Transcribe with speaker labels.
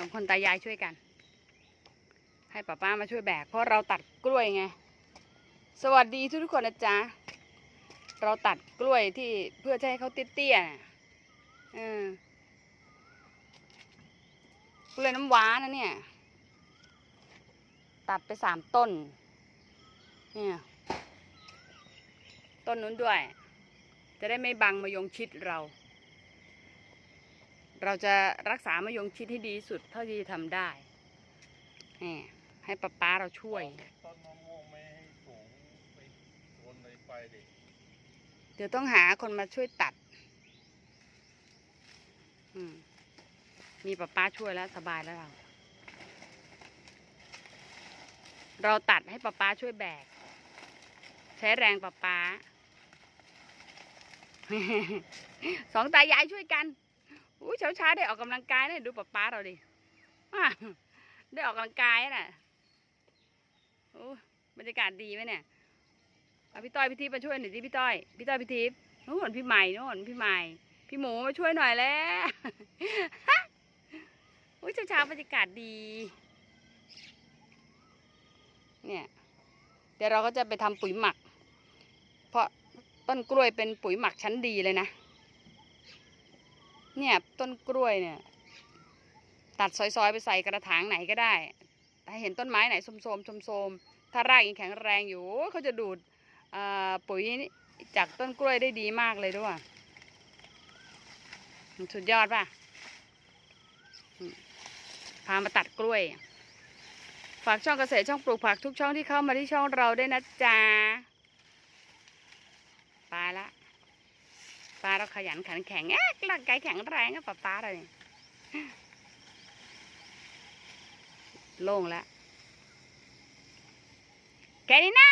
Speaker 1: สองคนตายายช่วยกัน ให้ป้าป้ามาช่วยแบก เพราะเราตัดกล้วยไง สวัสดีทุกๆคนนะจ๊ะ เราตัดกล้วยที่เพื่อจะให้เขาเตี้ยๆเออกล้วยน้ำว้านะเนี่ย ตัดไปสามต้น เนี่ย ต้นนู้นด้วย จะได้ไม่บังมายงชิดเรา เราจะรักษามายงชิดให้ดีที่สุดเท่าที่จะทำได้แหมให้ป้าป้าเราช่วย
Speaker 2: ต้นมะม่วงไม่ให้สูงไปโดนเลยไฟดิ
Speaker 1: เดี๋ยวต้องหาคนมาช่วยตัดอืมมีป้าป้าช่วยแล้วสบายแล้วเรา เราตัดให้ป้าป้าช่วยแบก ใช้แรงป้าป้าสองตายายช่วยกัน อุ้ยเช้าเช้าๆได้ออกกำลังกายนะดูป้าป้าเราดิได้ออกกำลังกายน่ะโอ้บรรยากาศดีไหมเนี่ยเอาพี่ต้อยพี่ทิพย์มาช่วยหน่อยสิพี่ต้อยพี่ต้อยพี่ทิพย์นู่นพี่ใหม่นู่นพี่ใหม่พี่หมูมาช่วยหน่อยแล้วอุ้ยเช้าเช้าๆบรรยากาศดี เนี่ย เดี๋ยวเราก็จะไปทำปุ๋ยหมัก เพราะต้นกล้วยเป็นปุ๋ยหมักชั้นดีเลยนะ เนี่ยต้นกล้วยเนี่ย ตัดซอยๆ ไปใส่กระถางไหนก็ได้ ถ้าเห็นต้นไม้ไหนโสมๆโสมๆถ้ารากยังแข็งแรงอยู่เขาจะดูดปุ๋ยจากต้นกล้วยได้ดีมากเลยด้วยสุดยอดป่ะ พามาตัดกล้วย ฝากช่องเกษตรช่องปลูกผักทุกช่องที่เข้ามาที่ช่องเราได้นะจ๊ะไปละ ปลาเราขยันขันแข็งแอ๊ะร่างกายแข็งแรงก็ป้าป้าเราเนี่ยโล่งแล้วแค่นี้นะ